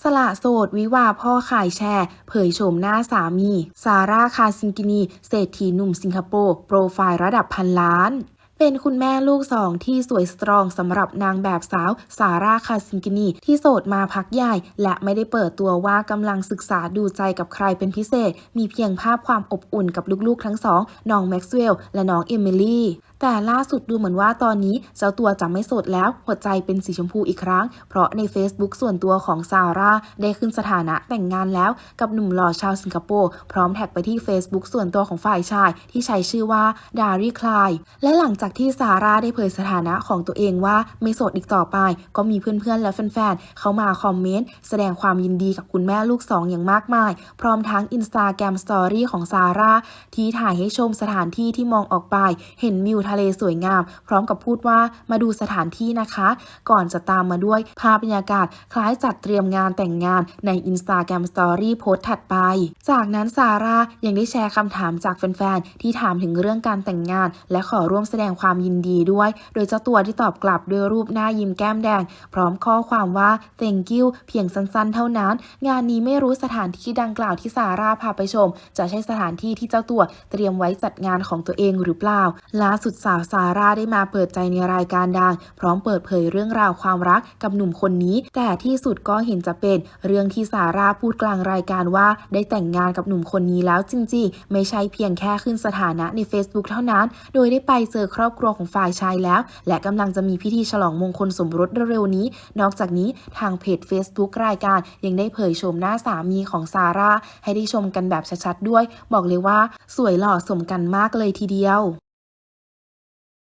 สละโสดวิวาพ่อขายแชร์ เผยโฉมหน้าสามี ซาร่าคาซิงกินี เศรษฐีหนุ่มสิงคโปร์ โปรไฟล์ระดับพันล้าน เป็นคุณแม่ลูกสองที่สวยสตรองสำหรับนางแบบสาวซาร่าคาซิงกินีที่โสดมาพักใหญ่และไม่ได้เปิดตัวว่ากำลังศึกษาดูใจกับใครเป็นพิเศษ มีเพียงภาพความอบอุ่นกับลูกๆทั้งสองน้องแม็กซ์เวลล์และน้องเอมิลี่แต่ล่าสุดดูเหมือนว่าตอนนี้เจ้าตัวจะไม่โสดแล้ว หัวใจเป็นสีชมพูอีกครั้ง เพราะใน Facebook ส่วนตัวของซาร่าได้ขึ้นสถานะแต่งงานแล้วกับหนุ่มหล่อชาวสิงคโปร์พร้อมแท็กไปที่ Facebook ส่วนตัวของฝ่ายชายที่ใช้ชื่อว่าดารีคลายและหลังจากที่ซาร่าได้เผยสถานะของตัวเองว่าไม่โสดอีกต่อไป ก็มีเพื่อนๆและแฟนๆ เข้ามาคอมเมนต์ แสดงความยินดีกับคุณแม่ลูกสองอย่างมากมาย พร้อมทั้งอินสตาแกรมสตอรี่ของซาร่าที่ถ่ายให้ชมสถานที่ที่มองออกไป เห็นวิวทะเลสวยงาม พร้อมกับพูดว่ามาดูสถานที่นะคะ ก่อนจะตามมาด้วยภาพบรรยากาศ คล้ายจัดเตรียมงานแต่งงานในอินสตาแกรมสตอรี่โพสต์ถัดไป จากนั้นซาร่ายังได้แชร์คำถามจากแฟนๆที่ถามถึงเรื่องการแต่งงาน และขอร่วมแสดงความยินดีด้วย โดยเจ้าตัวที่ตอบกลับด้วยรูปหน้ายิ้มแก้มแดง พร้อมข้อความว่า thank you เพียงสั้นๆ เท่านั้น งานนี้ไม่รู้สถานที่ดังกล่าวที่ซาร่าพาไปชม จะใช่สถานที่ที่เจ้าตัวเตรียมไว้จัดงานของตัวเองหรือเปล่า ล่าสุดสาวซาร่าได้มาเปิดใจในรายการดัง พร้อมเปิดเผยเรื่องราวความรักกับหนุ่มคนนี้ แต่ที่สุดก็เห็นจะเป็นเรื่องที่ซาร่าพูดกลางรายการว่า ได้แต่งงานกับหนุ่มคนนี้แล้วจริงๆ ไม่ใช่เพียงแค่ขึ้นสถานะใน Facebook เท่านั้น โดยได้ไปเจอครอบครัวของฝ่ายชายแล้ว และกำลังจะมีพิธีฉลองมงคลสมรสเร็วๆนี้ นอกจากนี้ทางเพจ Facebook รายการยังได้เผยโฉมหน้าสามีของซาร่าให้ได้ชมกันแบบชัดๆด้วย บอกเลยว่า สวยหล่อสมกันมากเลยทีเดียว